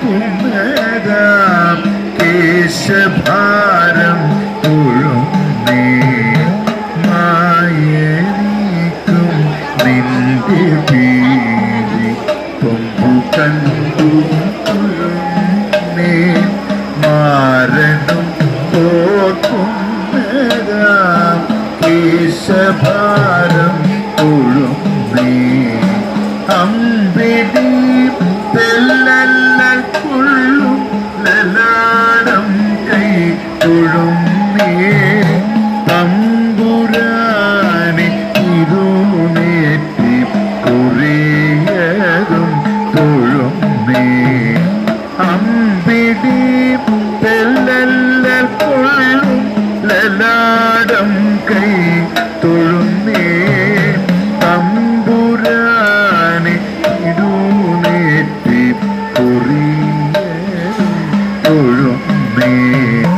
തോർക്കുന്നതാം കേശഭാരം മായനീക്കും നിന്റെ പീലി കൊമ്പു കണ്ടു മാരണം മാറണം തോർക്കുന്നതാം കേശഭാരം എപ്പോഴും നീ തമ്പുരാനെ ഇരുനേറ്റി കുറിയതും തൊഴും നീ അമ്പിടി കൊള്ളും ലലാടം കൈ തൊഴും നീ തമ്പുരാനെ ഇരുനേറ്റി കുറിയ തൊഴും me.